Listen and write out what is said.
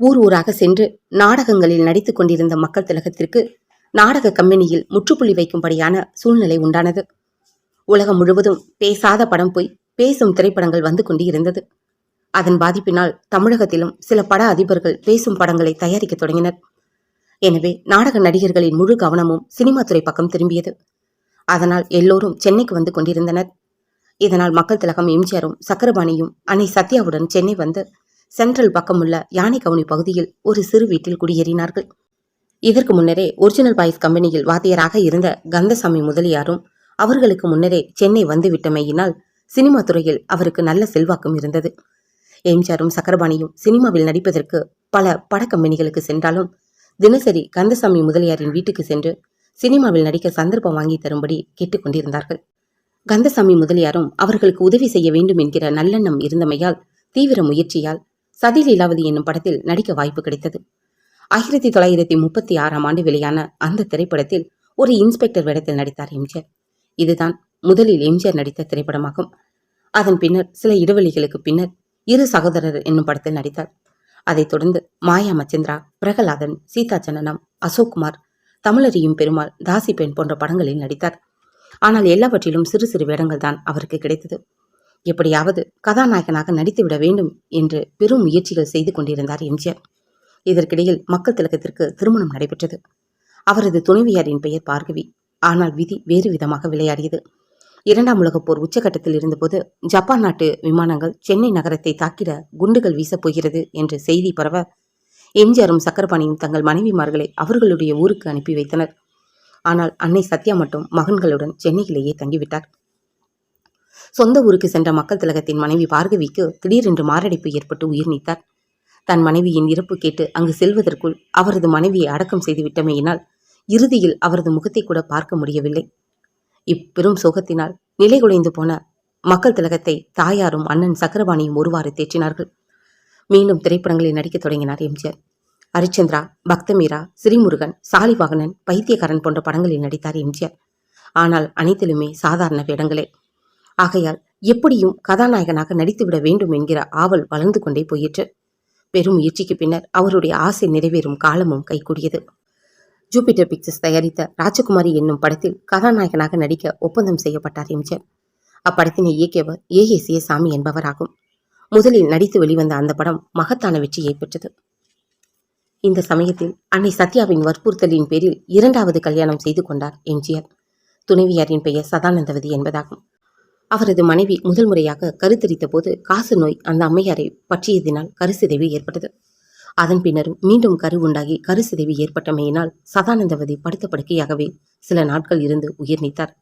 ஊர் ஊராக சென்று நாடகங்களில் நடித்துக் கொண்டிருந்த மக்கள் திலகத்திற்கு நாடக கம்பெனியில் முற்றுப்புள்ளி வைக்கும்படியான சூழ்நிலை உண்டானது. உலகம் முழுவதும் பேசாத படம் போய் பேசும் திரைப்படங்கள் வந்து கொண்டிருந்தது. அதன் பாதிப்பினால் தமிழகத்திலும் சில பட அதிபர்கள் பேசும் படங்களை தயாரிக்க தொடங்கினர். எனவே நாடக நடிகர்களின் முழு கவனமும் சினிமா துறை பக்கம் திரும்பியது. அதனால் எல்லோரும் சென்னைக்கு வந்து கொண்டிருந்தனர். இதனால் மக்கள் திலகம் எம்ஜிஆரும் சக்கரபாணியும் அன்னை சத்யாவுடன் சென்னை வந்து சென்ட்ரல் பக்கமுள்ள யானை கவுனி பகுதியில் ஒரு சிறு வீட்டில் குடியேறினார்கள். இதற்கு முன்னரே ஒரிஜினல் பாய்ஸ் கம்பெனியில் வாத்தியராக இருந்த கந்தசாமி முதலியாரும் அவர்களுக்கு முன்னரே சென்னை வந்துவிட்டமையினால் சினிமா துறையில் அவருக்கு நல்ல செல்வாக்கும் இருந்தது. எம்ஜிஆரும் சக்கரபாணியும் சினிமாவில் நடிப்பதற்கு பல படக்கம்பெனிகளுக்கு சென்றாலும் தினசரி கந்தசாமி முதலியாரின் வீட்டுக்கு சென்று சினிமாவில் நடிக்க சந்தர்ப்பம் வாங்கி தரும்படி கேட்டுக்கொண்டிருந்தார்கள் கந்தசாமி முதலியாரும் அவர்களுக்கு உதவி செய்ய வேண்டும் என்கிற நல்லெண்ணம் இருந்தமையால் தீவிர முயற்சியால் சதி லீலாவதி என்னும் படத்தில் நடிக்க வாய்ப்பு கிடைத்தது. ஆயிரத்தி தொள்ளாயிரத்தி முப்பத்தி ஆறாம் ஆண்டு வெளியான அந்த திரைப்படத்தில் ஒரு இன்ஸ்பெக்டர் வேடத்தில் நடித்தார் எம்ஜிஆர். இதுதான் முதலில் எம்ஜிஆர் நடித்த திரைப்படமாகும். அதன் பின்னர் சில இடைவெளிகளுக்கு பின்னர் இரு சகோதரர் என்னும் படத்தில் நடித்தார். அதைத் தொடர்ந்து மாயா மச்சந்திரா பிரகலாதன் சீதா ஜனனம் அசோக்குமார் தமிழறியும் பெருமாள் தாசி பெண் போன்ற படங்களில் நடித்தார். ஆனால் எல்லாவற்றிலும் சிறு சிறு வேடங்கள் தான் அவருக்கு கிடைத்தது. எப்படியாவது கதாநாயகனாக நடித்துவிட வேண்டும் என்று பெரும் முயற்சிகள் செய்து கொண்டிருந்தார் எம்ஜிஆர். இதற்கிடையில் மக்கள் திலகத்திற்கு திருமணம் நடைபெற்றது. அவரது துணைவியாரின் பெயர் பார்கவி. ஆனால் விதி வேறு விதமாக விளையாடியது. இரண்டாம் உலகப் போர் உச்சகட்டத்தில் இருந்தபோது ஜப்பான் நாட்டு விமானங்கள் சென்னை நகரத்தை தாக்கிட குண்டுகள் வீசப் போகிறது என்ற செய்தி பரவ எம்ஜிஆரும் சக்கரபாணியும் தங்கள் மனைவிமார்களை அவர்களுடைய ஊருக்கு அனுப்பி வைத்தனர். ஆனால் அன்னை சத்யா மட்டும் மகன்களுடன் சென்னையிலேயே தங்கிவிட்டார். சொந்த ஊருக்கு சென்ற மக்கள் திலகத்தின் மனைவி பார்கவிக்கு திடீரென்று மாரடைப்பு ஏற்பட்டு உயிர் நீத்தார். தன் மனைவியின் இறப்பு கேட்டு அங்கு செல்வதற்குள் அவரது மனைவியை அடக்கம் செய்து விட்டமையினால் இறுதியில் அவரது முகத்தை கூட பார்க்க முடியவில்லை. இப்பெரும் சோகத்தினால் நிலைகுலைந்து போன மக்கள் திலகத்தை தாயாரும் அண்ணன் சக்கரபாணியும் ஒருவாறு தேற்றினார்கள். மீண்டும் திரைப்படங்களில் நடிக்கத் தொடங்கினார் எம்ஜிஆர் ஹரிச்சந்திரா பக்தமீரா ஸ்ரீமுருகன் சாலிவாகனன் பைத்தியக்காரன் போன்ற படங்களில் நடித்தார் எம்ஜிஆர் ஆனால் அனைத்திலுமே சாதாரண வேடங்களே. ஆகையால் எப்படியும் கதாநாயகனாக நடித்துவிட வேண்டும் என்கிற ஆவல் வளர்ந்து கொண்டே போயிற்று. பெரும் முயற்சிக்கு பின்னர் அவருடைய ஆசை நிறைவேறும் காலமும் கைகூடியது. ஜூபிட்டர் பிக்சர்ஸ் தயாரித்த ராஜகுமாரி என்னும் படத்தில் கதாநாயகனாக நடிக்க ஒப்பந்தம் செய்யப்பட்டார் எம்ஜிஆர். அப்படத்தினை இயக்கியவர் ஏ. ஏ. சாமி என்பவராகும். முதலில் நடித்து வெளிவந்த அந்த படம் மகத்தான வெற்றியை பெற்றது. இந்த சமயத்தில் அன்னை சத்யாவின் வற்புறுத்தலின் பேரில் இரண்டாவது கல்யாணம் செய்து கொண்டார் எம்ஜிஆர். துணைவியாரின் பெயர் சதானந்தவதி என்பதாகும். அவரது மனைவி முதல் முறையாக கருத்தரித்த போது காசு நோய் அந்த அம்மையாரை பற்றியதினால் கருசிதைவு ஏற்பட்டது. அதன் பின்னரும் மீண்டும் கரு உண்டாகி கருசிதைவு ஏற்பட்டமையினால் சதானந்தவதி படுத்த படுக்கையாகவே சில நாட்கள் இருந்து உயிர் நீத்தார்.